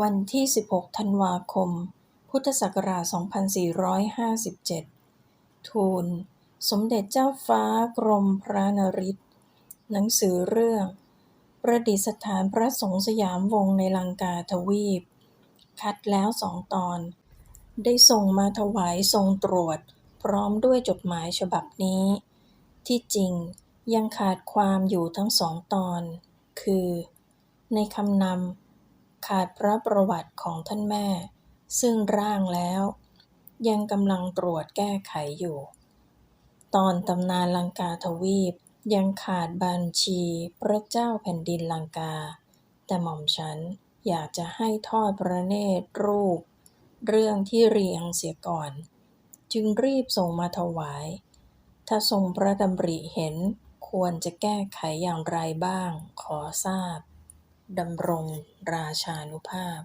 วันที่ 16 ธันวาคม พุทธศักราช 2457 ทูล สมเด็จเจ้าฟ้ากรมพระนริศหนังสือเรื่อง ประดิษฐานพระสงฆ์สยามวงในลังกาทวีป คัดแล้วสองตอน ได้ส่งมาถวายทรงตรวจ พร้อมด้วยจดหมายฉบับนี้ ที่จริงยังขาดความอยู่ทั้งสองตอน คือ ในคำนำ ขาดพระประวัติของท่านแม่ ซึ่งร่างแล้ว ยังกำลังตรวจแก้ไขอยู่ ตอนตำนานลังกาทวีปยังขาดบัญชีพระเจ้าแผ่นดินลังกา แต่หม่อมฉันอยากจะให้ทอดพระเนตรรูป เรื่องที่เรียงเสียก่อน จึงรีบส่งมาถวาย ถ้าทรงพระดำริเห็นควรจะแก้ไขอย่างไรบ้างขอทราบ ดำรงราชานุภาพ